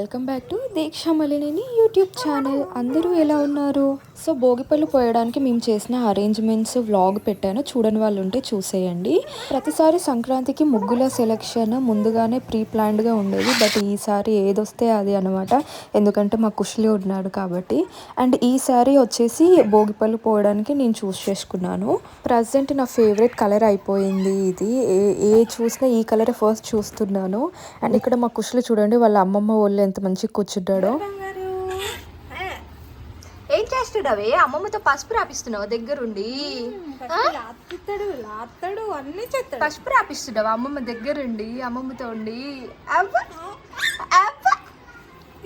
Welcome back to Deeksha మలినిని YouTube channel అందరూ ఎలా ఉన్నారు? సో భోగిపళ్ళు పోయడానికి మేము చేసిన అరేంజ్మెంట్స్ వ్లాగ్ పెట్టాను. చూడని వాళ్ళు ఉంటే చూసేయండి. ప్రతిసారి సంక్రాంతికి ముగ్గుల సెలెక్షన్ ముందుగానే ప్రీ ప్లాన్డ్గా ఉండేది. బట్ ఈసారి ఏదొస్తే అది అనమాట ఎందుకంటే మా కుషులి ఉన్నాడు కాబట్టి. అండ్ ఈసారి వచ్చేసి భోగిపళ్ళు పోయడానికి నేను చూస్ చేసుకున్నాను. ప్రజెంట్ నా ఫేవరెట్ కలర్ అయిపోయింది ఇది. ఏ ఏ చూసినా ఈ కలర్ ఫస్ట్ చూస్తున్నాను. అండ్ ఇక్కడ మా కుషులు చూడండి వాళ్ళ అమ్మమ్మ వాళ్ళు ఎంత మంచిగా కూర్చుంటాడో ఏం చేస్తున్నావే అమ్మమ్మతో పసుపు రాపిస్తున్నావా దగ్గరుండి? లాత్తాడు లాత్తాడు అన్ని చేస్తాడు. పసుపు రాపిస్తున్నావా అమ్మమ్మ దగ్గరుండి అమ్మమ్మతో ఉండి.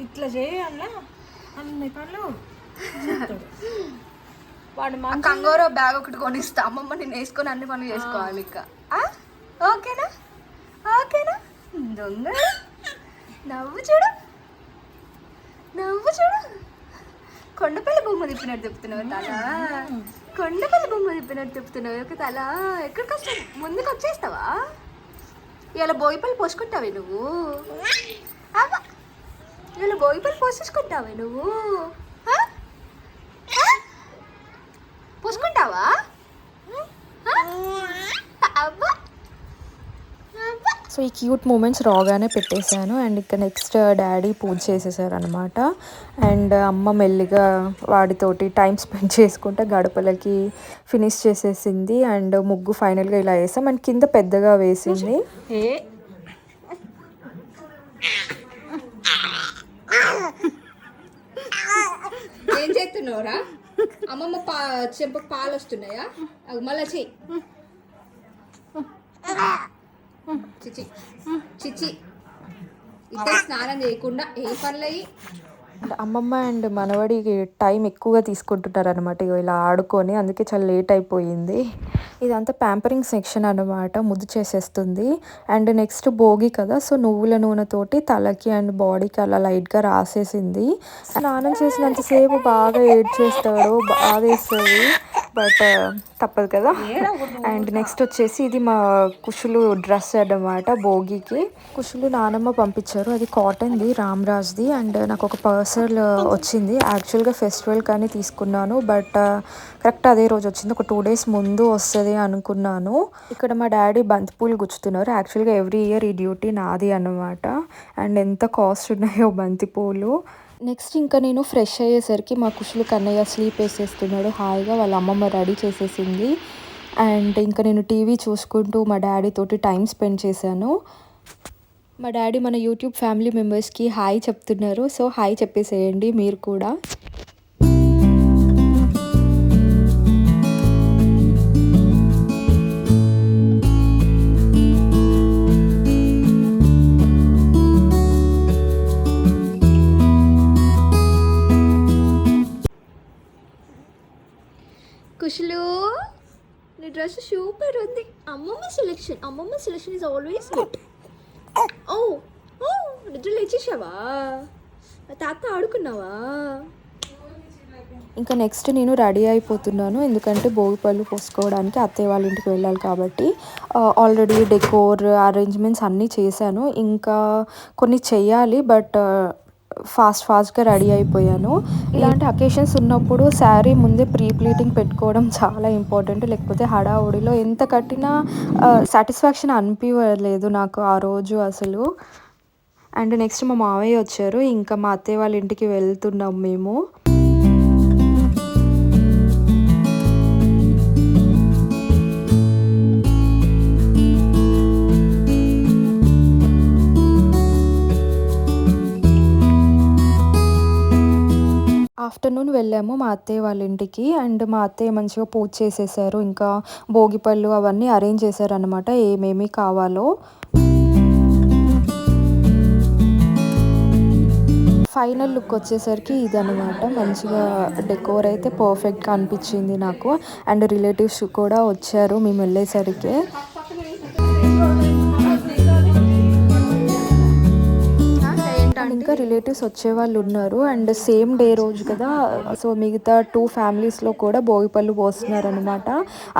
ఇట్లా చేయాలా అన్ని పనులు చేస్తాడు. వాడు మా కంగోరో బ్యాగ్ ఒకటి కొనిస్తా. అమ్మమ్మ నేను వేసుకొని అన్ని పనులు చేసుకోవాలి ఇక? ఓకేనా? ఓకేనా? దొంగ. నవ్వు చూడు. నవ్వు చూడు. కొండపల్లి బొమ్మ తిప్పినట్టు తిప్పుతున్నావు తల. కొండపల్లి బొమ్మ తిప్పినట్టు తిప్పుతున్నావు. ఒక తల. ఎక్కడికి వస్తావు? ముందుకు వచ్చేస్తావా? ఇలా బోయిపల్లి పోసుకుంటావే నువ్వు. అవ్వ. ఇలా బోయిపల్లి పోసేసుకుంటావే నువ్వు ఆ? ఆ? పూసుకుంటావా అబ్బా సో ఈ క్యూట్ మూమెంట్స్ రాగానే పెట్టేశాను. అండ్ ఇక్కడ నెక్స్ట్ డాడీ పూజ చేసేసారు అనమాట అండ్ అమ్మ మెల్లిగా వాడితోటి టైం స్పెండ్ చేసుకుంటే గడపలకి ఫినిష్ చేసేసింది. అండ్ ముగ్గు ఫైనల్గా ఇలా వేసాం. అండ్ కింద పెద్దగా వేసింది. ఏ? ఏం చేస్తున్నావురా? అమ్మమ్మ పా చెంప పాలు వస్తున్నాయా మళ్ళా చెయ్యి. చిచి. చిచి. ఇద్దరు స్నానం చేయకుండా ఏ పనులయ్యి? అంటే అమ్మమ్మ అండ్ మనవడికి టైం ఎక్కువగా తీసుకుంటుంటారనమాట ఇలా ఆడుకొని అందుకే చాలా లేట్ అయిపోయింది. ఇదంతా ప్యాంపరింగ్ సెక్షన్ అనమాట ముద్దు చేసేస్తుంది. అండ్ నెక్స్ట్ భోగి కదా సో నువ్వుల నూనెతోటి తలకి అండ్ బాడీకి అలా లైట్గా రాసేసింది. స్నానం చేసినంతసేపు బాగా ఏడ్ చేస్తాడు బాగా బట్ తప్పదు కదా. అండ్ నెక్స్ట్ వచ్చేసి ఇది మా కుషులు డ్రెస్ అన్నమాట భోగికి. కుషులు నానమ్మ పంపించారు అది కాటన్ది రామ్రాజ్ది అండ్ నాకు ఒక పర్సల్ వచ్చింది. యాక్చువల్గా ఫెస్టివల్ కానీ తీసుకున్నాను. బట్ కరెక్ట్ అదే రోజు వచ్చింది. ఒక టూ డేస్ ముందు వస్తుంది అనుకున్నాను. ఇక్కడ మా డాడీ బంతిపూలు గుచ్చుతున్నారు. యాక్చువల్గా ఎవ్రీ ఇయర్ ఈ డ్యూటీ నాది అన్నమాట. అండ్ ఎంత కాస్ట్ ఉన్నాయో బంతిపూలు. నెక్స్ట్ ఇంకా నేను ఫ్రెష్ అయ్యేసరికి మా కుషులు కన్నయ్య స్లీప్ వేసేస్తున్నాడు. హాయిగా వాళ్ళ అమ్మమ్మ రెడీ చేసేసింది. అండ్ ఇంకా నేను టీవీ చూసుకుంటూ మా డాడీ తోటి టైం స్పెండ్ చేశాను. మా డాడీ మన యూట్యూబ్ ఫ్యామిలీ మెంబర్స్కి హాయ్ చెప్తున్నారు. సో హాయ్ చెప్పేసేయండి మీరు కూడా. కుషులు నీ డ్రెస్ సూపర్ ఉంది. అమ్మమ్మ సెలెక్షన్ అమ్మమ్మ సెలెక్షన్ ఈజ్ ఆల్వేస్ గుడ్ ఓ ఓ నిద్ర లేచేసావా? తాత ఆడుకున్నావా? ఇంకా నెక్స్ట్ నేను రెడీ అయిపోతున్నాను. ఎందుకంటే భోగిపళ్ళు పోసుకోవడానికి అత్తయ్య వాళ్ళ ఇంటికి వెళ్ళాలి కాబట్టి ఆల్రెడీ డెకోర్ అరేంజ్మెంట్స్ అన్నీ చేశాను. ఇంకా కొన్ని చెయ్యాలి బట్ ఫాస్ట్ ఫాస్ట్గా రెడీ అయిపోయాను. ఇలాంటి అకేషన్స్ ఉన్నప్పుడు శారీ ముందే ప్రీ ప్లీటింగ్ పెట్టుకోవడం చాలా ఇంపార్టెంట్. లేకపోతే హడావుడిలో ఎంత కట్టినా సాటిస్ఫాక్షన్ అనిపించలేదు నాకు ఆ రోజు అసలు. అండ్ నెక్స్ట్ మా మావయ్య వచ్చారు. ఇంకా మా అత్తయ్య వాళ్ళ ఇంటికి వెళ్తున్నాం మేము. ఆఫ్టర్నూన్ వెళ్ళాము మా అత్తయ్య వాళ్ళ ఇంటికి అండ్ మా అత్తయ్య మంచిగా పూజ చేసేసారు. ఇంకా భోగిపళ్ళు అవన్నీ అరేంజ్ చేశారు అనమాట ఏమేమి కావాలో. ఫైనల్ లుక్ వచ్చేసరికి ఇదనమాట మంచిగా డెకోర్ అయితే పర్ఫెక్ట్గా అనిపించింది నాకు. అండ్ రిలేటివ్స్ కూడా వచ్చారు మేము వెళ్ళేసరికి. ఇంకా రిలేటివ్స్ వచ్చేవాళ్ళు ఉన్నారు. అండ్ సేమ్ డే రోజు కదా సో మిగతా టూ ఫ్యామిలీస్లో కూడా భోగిపళ్ళు పోస్తున్నారనమాట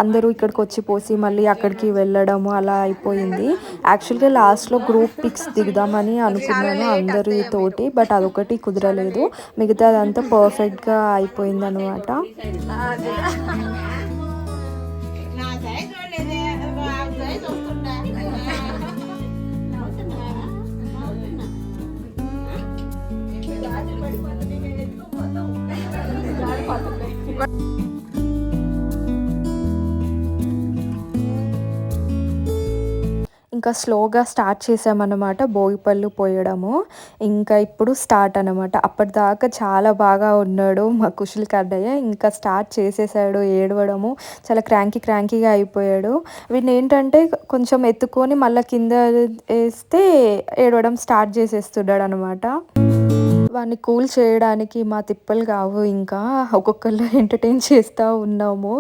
అందరూ ఇక్కడికి వచ్చి పోసి మళ్ళీ అక్కడికి వెళ్ళడము అలా అయిపోయింది. యాక్చువల్గా లాస్ట్లో గ్రూప్ పిక్స్ దిగుదామని అనుకున్నాను అందరితోటి బట్ అదొకటి కుదరలేదు. మిగతాదంతా పర్ఫెక్ట్గా అయిపోయింది అనమాట ఇంకా స్లోగా స్టార్ట్ చేసామన్నమాట భోగిపళ్ళు పోయడము. ఇంకా ఇప్పుడు స్టార్ట్ అనమాట అప్పటిదాకా చాలా బాగా ఉన్నాడు మా కుషుల్ కడ్డయ్య ఇంకా స్టార్ట్ చేసేసాడు ఏడవడము. చాలా క్రాంకీ క్రాంకీగా అయిపోయాడు. వీడిని ఏంటంటే కొంచెం ఎత్తుకొని మళ్ళీ కింద వేస్తే ఏడవడం స్టార్ట్ చేసేస్తున్నాడు అనమాట వాడిని కూల్ చేయడానికి మా తిప్పలు కావు ఇంకా. ఒక్కొక్కళ్ళు ఎంటర్టైన్ చేస్తూ ఉన్నాము.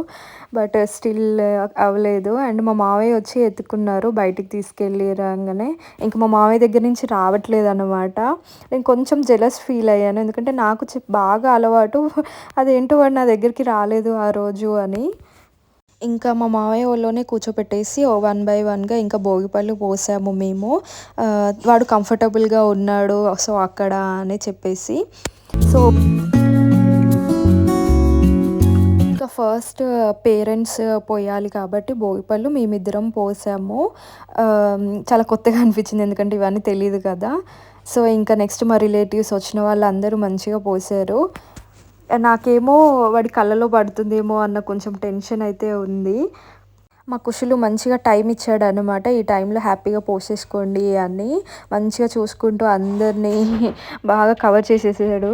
బట్ స్టిల్ అవ్వలేదు. అండ్ మా మావయ్య వచ్చి ఎత్తుకున్నారు బయటికి తీసుకెళ్ళి రాగానే. ఇంకా మా మావయ్య దగ్గర నుంచి రావట్లేదు అనమాట నేను కొంచెం జెలస్ ఫీల్ అయ్యాను. ఎందుకంటే నాకు బాగా అలవాటు. అదేంటో వాడు నా దగ్గరికి రాలేదు ఆ రోజు అని. ఇంకా మా మావయ్య వాళ్ళలోనే కూర్చోపెట్టేసి ఓ వన్ బై వన్గా ఇంకా భోగిపళ్ళు పోసాము మేము. వాడు కంఫర్టబుల్గా ఉన్నాడు సో అక్కడ అని చెప్పేసి. సో ఇంకా ఫస్ట్ పేరెంట్స్ పోయాలి కాబట్టి భోగిపళ్ళు మేమిద్దరం పోసాము. చాలా కొత్తగా అనిపించింది ఎందుకంటే ఇవన్నీ తెలియదు కదా. సో ఇంకా నెక్స్ట్ మా రిలేటివ్స్ వచ్చిన వాళ్ళందరూ మంచిగా పోసారు. నాకేమో వాడి కళ్ళలో పడుతుందేమో అన్న కొంచెం టెన్షన్ అయితే ఉంది. మా కుషులు మంచిగా టైం ఇచ్చాడు అనమాట ఈ టైంలో హ్యాపీగా పోసేసుకోండి అని మంచిగా చూసుకుంటూ అందరినీ బాగా కవర్ చేసేసాడు.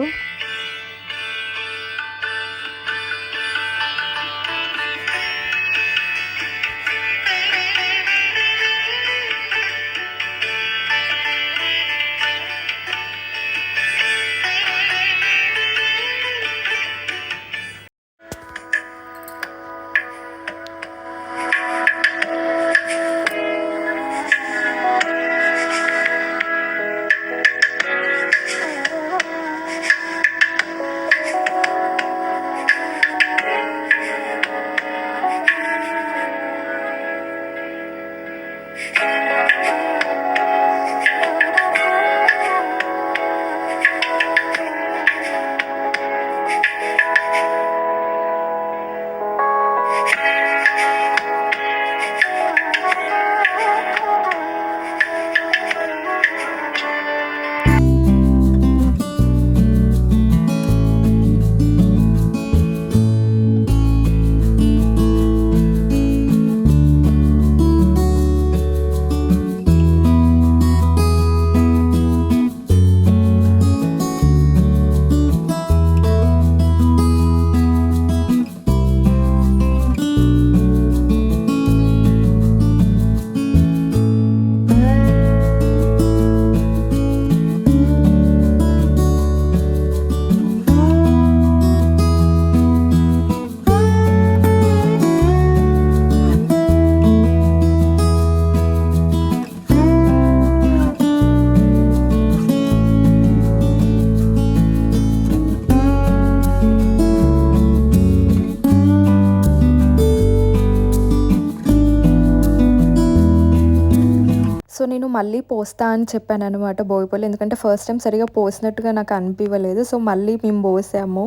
సో నేను మళ్ళీ పోస్తా అని చెప్పాను అనమాట బోయిపల్లి. ఎందుకంటే ఫస్ట్ టైం సరిగా పోసినట్టుగా నాకు అనిపించలేదు సో మళ్ళీ మేము పోసాము.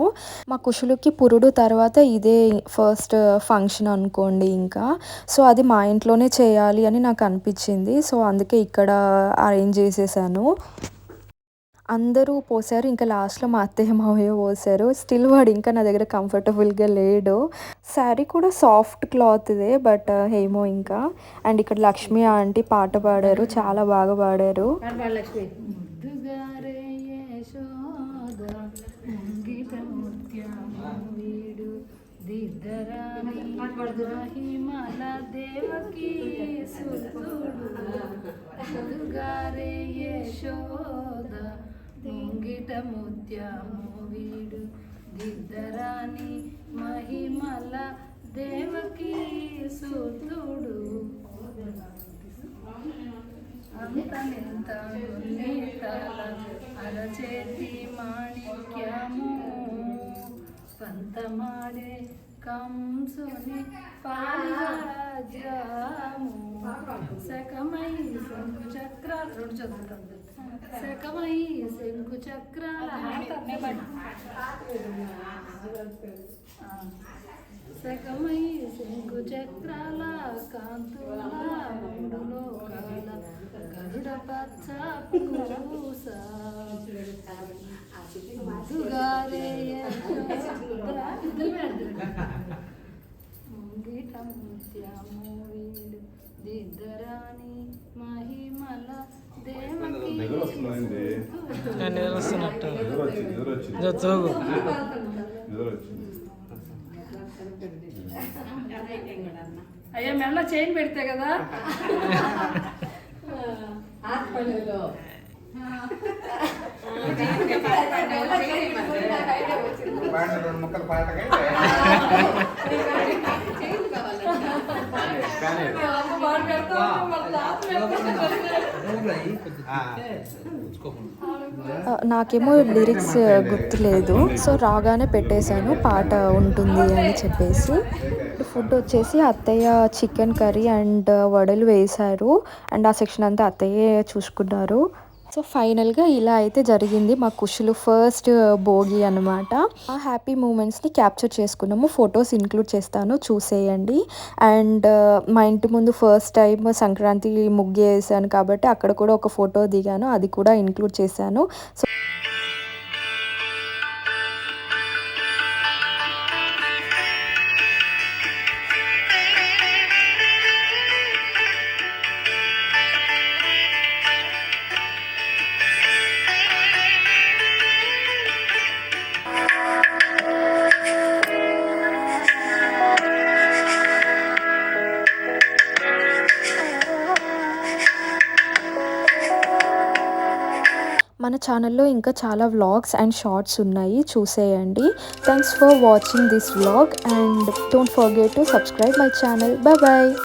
మా కుషులకి పురుడు తర్వాత ఇదే ఫస్ట్ ఫంక్షన్ uh, అనుకోండి ఇంకా. సో అది మా ఇంట్లోనే చేయాలి అని నాకు అనిపించింది. సో అందుకే ఇక్కడ అరేంజ్ చేసేసాను. అందరూ పోసారు. ఇంకా లాస్ట్లో మా అత్తయ్య మావయ్య పోసారు. స్టిల్ వాడు ఇంకా నా దగ్గర కంఫర్టబుల్గా లేడు. శారీ కూడా సాఫ్ట్ క్లాత్దే బట్ uh, ఏమో ఇంకా. అండ్ ఇక్కడ లక్ష్మి ఆంటీ పాట పాడారు. చాలా బాగా పాడారు. లక్ష్మి ముద్దుగారే ముత్యము వీడు గిద్దరాని మహిమల దేవకి సూతుడు. అంత నింత గున్నీతల అరచేతి మాణిక్యము. పంతమాడే కంసుని పాలిరాజ్యము శకమై శంకు చక్ర రెండు చదువుతాం శకమై శంకు చక్రాల శకమై శంకు చక్రాల కాంతుల మూడు లోకాల గరుడ పచ్చ ముంగిట ముత్యము వీడు దిద్దరాని మహిమల అయ్యా మెల్ల చైన్ పెడితే కదా? ముక్కలు పాటగా నాకేమో లిరిక్స్ గుర్తులేదు. సో రాగానే పెట్టేశాను పాట ఉంటుంది అని చెప్పేసి. ఫుడ్ వచ్చేసి అత్తయ్య చికెన్ కర్రీ అండ్ వడలు వేశారు. అండ్ ఆ సెక్షన్ అంతా అత్తయ్యే చూసుకున్నారు. సో ఫైనల్గా ఇలా అయితే జరిగింది మా కుషులు ఫస్ట్ భోగి అనమాట ఆ హ్యాపీ మూమెంట్స్ని క్యాప్చర్ చేసుకున్నాము. ఫొటోస్ ఇంక్లూడ్ చేస్తాను చూసేయండి. అండ్ మా ఇంటి ముందు ఫస్ట్ టైం సంక్రాంతి ముగ్గు వేసాను కాబట్టి అక్కడ కూడా ఒక ఫోటో దిగాను అది కూడా ఇంక్లూడ్ చేశాను. సో ఛానల్లో ఇంకా చాలా వ్లాగ్స్ అండ్ షార్ట్స్ ఉన్నాయి. చూసేయండి. Thanks for watching this vlog and don't forget to subscribe my channel bye bye